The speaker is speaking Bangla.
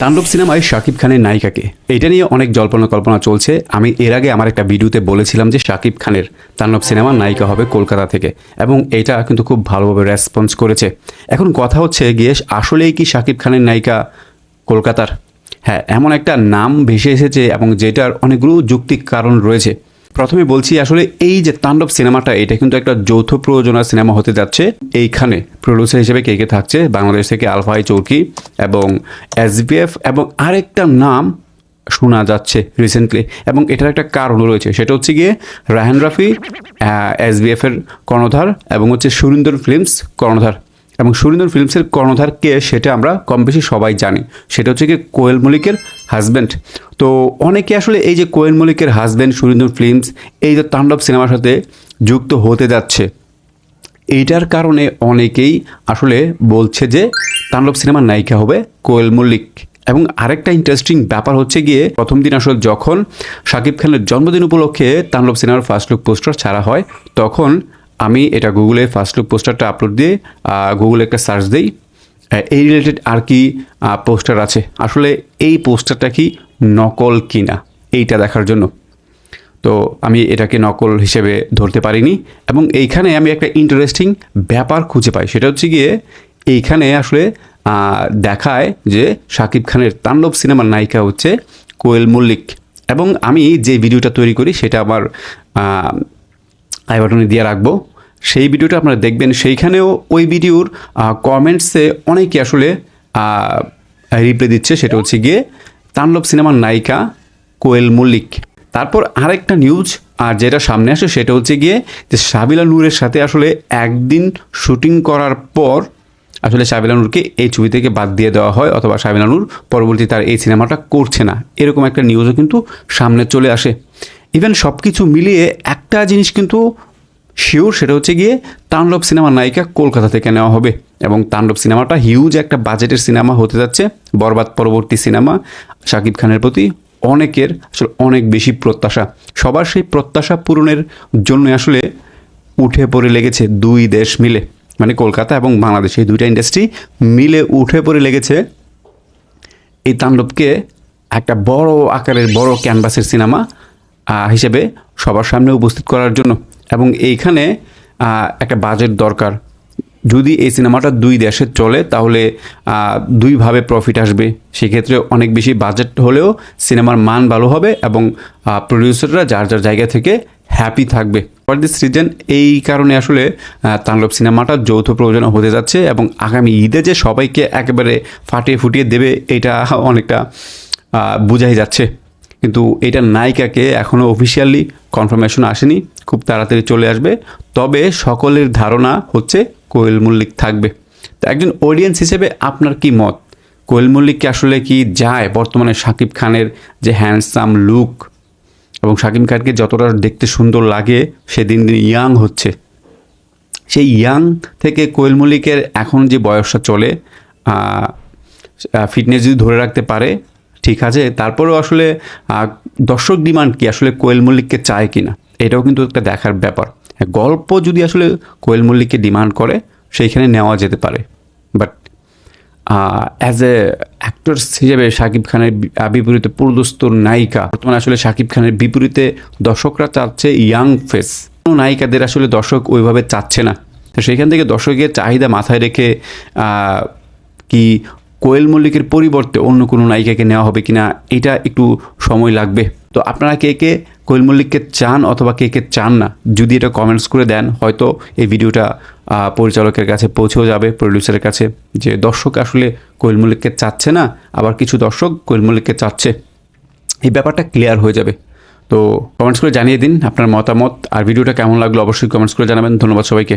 তাণ্ডব সিনেমায় শাকিব খানের নায়িকাকে। এটা নিয়ে অনেক জল্পনা কল্পনা চলছে। আমি এর আগে আমার একটা ভিডিওতে বলেছিলাম যে শাকিব খানের তাণ্ডব সিনেমার নায়িকা হবে কলকাতা থেকে এবং এটা কিন্তু খুব ভালোভাবে রেসপন্স করেছে। এখন কথা হচ্ছে গিয়ে আসলেই কি শাকিব খানের নায়িকা কলকাতার? হ্যাঁ এমন একটা নাম ভেসে এসেছে এবং যেটার অনেকগুলো যুক্তিক কারণ রয়েছে। প্রথমে বলছি আসলে এই যে তাণ্ডব সিনেমাটা, এটা কিন্তু একটা যৌথ প্রযোজনা সিনেমা হতে যাচ্ছে। এইখানে প্রডিউসার হিসেবে কে কে থাকছে? বাংলাদেশ থেকে আলফাই চৌকি এবং এসবিএফ এবং আরেকটা নাম শোনা যাচ্ছে রিসেন্টলি এবং এটার একটা কারণ রয়েছে। সেটা হচ্ছে গিয়ে রাহান রাফি এর কর্ণধার এবং হচ্ছে সুরিন্দর ফিল্মস কর্ণধার। এবং সুরিন্দর ফিল্মসের কর্ণধার কে সেটা আমরা কম বেশি সবাই জানি। সেটা হচ্ছে কি কোয়েল মলিকের হাজব্যান্ড তো অনেকে আসলে এই যে কোয়েল মলিকের হাজব্যান্ড সুরিন্দর ফিল্মস, এই যে তাণ্ডব সিনেমার সাথে যুক্ত হতে যাচ্ছে, এইটার কারণে অনেকেই আসলে বলছে যে তাণ্ডব সিনেমার নায়িকা হবে কোয়েল মল্লিক। এবং আরেকটা ইন্টারেস্টিং ব্যাপার হচ্ছে গিয়ে প্রথম দিন আসলে যখন শাকিব খানের জন্মদিন উপলক্ষে তাণ্ডব সিনেমার ফার্স্ট লুক পোস্টার ছাড়া হয়, তখন আমি এটা গুগলে ফার্স্ট লুক পোস্টারটা আপলোড দিয়ে গুগলে একটা সার্চ দিই। এই রিলেটেড আর কি পোস্টার আছে। আসলে এই পোস্টারটা কি নকল কিনা? এইটা দেখার জন্য। তো আমি এটাকে নকল হিসেবে ধরতে পারিনি এবং এইখানে আমি একটা ইন্টারেস্টিং ব্যাপার খুঁজে পাই। সেটা হচ্ছে গিয়ে, এইখানে আসলে দেখায় যে শাকিব খানের তাণ্ডব সিনেমার নায়িকা হচ্ছে কোয়েল মল্লিক। এবং আমি যে ভিডিওটা তৈরি করি, সেটা আমার আই বাটনে দিয়ে রাখব। সেই ভিডিওটা আপনারা দেখবেন। সেইখানেও ওই ভিডিওর কমেন্টসে অনেকে আসলে রিপ্লাই দিচ্ছে। সেটা হচ্ছে গিয়ে তাণ্ডব সিনেমার নায়িকা কোয়েল মল্লিক। তারপর আরেকটা নিউজ আর যেটা সামনে আসে, সেটা হচ্ছে গিয়ে যে সাবিলা নূরের সাথে আসলে একদিন শুটিং করার পর আসলে সাবিলা নূরকে এই ছবি থেকে বাদ দিয়ে দেওয়া হয়, অথবা সাবিলা নূর পরবর্তী তার এই সিনেমাটা করছে না। এরকম একটা নিউজও কিন্তু সামনে চলে আসে। ইভেন সব কিছু মিলিয়ে একটা জিনিস কিন্তু শিওর সেটা হচ্ছে গিয়ে তাণ্ডব সিনেমার নায়িকা কলকাতা থেকে নেওয়া হবে। এবং তাণ্ডব সিনেমাটা হিউজ একটা বাজেটের সিনেমা হতে যাচ্ছে, বরবাদ পরবর্তী সিনেমা। শাকিব খানের প্রতি অনেকের আসলে অনেক বেশি প্রত্যাশা। সবার সেই প্রত্যাশা পূরণের জন্য আসলে উঠে পড়ে লেগেছে দুই দেশ মিলে। মানে কলকাতা এবং বাংলাদেশ, এই দুইটা ইন্ডাস্ট্রি মিলে উঠে পড়ে লেগেছে এই তাণ্ডবকে একটা বড় আকারের, বড় ক্যানভাসের সিনেমা হিসেবে সবার সামনে উপস্থিত করার জন্য। এবং এইখানে একটা বাজেট দরকার। যদি এই সিনেমাটা দুই দেশে চলে, তাহলে দুইভাবে প্রফিট আসবে। সেক্ষেত্রে অনেক বেশি বাজেট হলেও সিনেমার মান ভালো হবে এবং প্রডিউসাররা যার যার জায়গা থেকে হ্যাপি থাকবে। ফর দিস রিজন এই কারণে আসলে তাণ্ডব সিনেমাটা যৌথ প্রয়োজন হতে যাচ্ছে এবং আগামী ঈদে যে সবাইকে একেবারে ফাটিয়ে ফুটিয়ে দেবে, এটা অনেকটা বোঝাই যাচ্ছে। কিন্তু এটা নায়িকাকে এখনও অফিসিয়ালি কনফার্মেশন আসেনি, খুব তাড়াতাড়ি চলে আসবে। তবে সকলের ধারণা হচ্ছে কোয়েল মল্লিক থাকবে। তো একজন অডিয়েন্স হিসেবে আপনার কি মত? কোয়েল মল্লিককে আসলে কি যায় বর্তমানে শাকিব খানের যে হ্যান্ডসাম লুক এবং শাকিব খানকে যতটা দেখতে সুন্দর লাগে, সে দিন দিন ইয়াং হচ্ছে। সেই ইয়াং থেকে কোয়েল মল্লিকের এখন যে বয়সটা চলে ফিটনেস যদি ধরে রাখতে পারে ঠিক আছে, তারপরেও আসলে দর্শক ডিমান্ড কি, আসলে কোয়েল মল্লিককে চায় কি না এটাও কিন্তু একটা দেখার ব্যাপার। গল্প যদি আসলে কোয়েল মল্লিককে ডিমান্ড করে, সেইখানে নেওয়া যেতে পারে। বাট অ্যাজ এ অ্যাক্টরস হিসেবে শাকিব খানের বিপরীতে পুরুদস্তুর নায়িকা, বর্তমানে আসলে শাকিব খানের বিপরীতে দর্শকরা চাচ্ছে ইয়াং ফেস কোনো নায়িকাদের আসলে দর্শক ওইভাবে চাচ্ছে না। তো সেখান থেকে দর্শকের চাহিদা মাথায় রেখে কি কোয়েল মল্লিকের পরিবর্তে অন্য কোনো নায়িকাকে নেওয়া হবে কিনা, এটা একটু সময় লাগবে। তো আপনারা কে কে কোয়েল মল্লিককে চান অথবা কে কে চান না, যদি এটা কমেন্টস করে দেন, হয়তো এই ভিডিওটা পরিচালকের কাছে পৌঁছেও যাবে প্রডিউসারের কাছে। যে দর্শক আসলে কোয়েল মল্লিককে চাচ্ছে না, আবার কিছু দর্শক কোয়েল মল্লিককে চাচ্ছে। এই ব্যাপারটা ক্লিয়ার হয়ে যাবে। তো কমেন্টস করে জানিয়ে দিন আপনার মতামত, আর ভিডিওটা কেমন লাগল অবশ্যই কমেন্টস করে জানাবেন। ধন্যবাদ সবাইকে।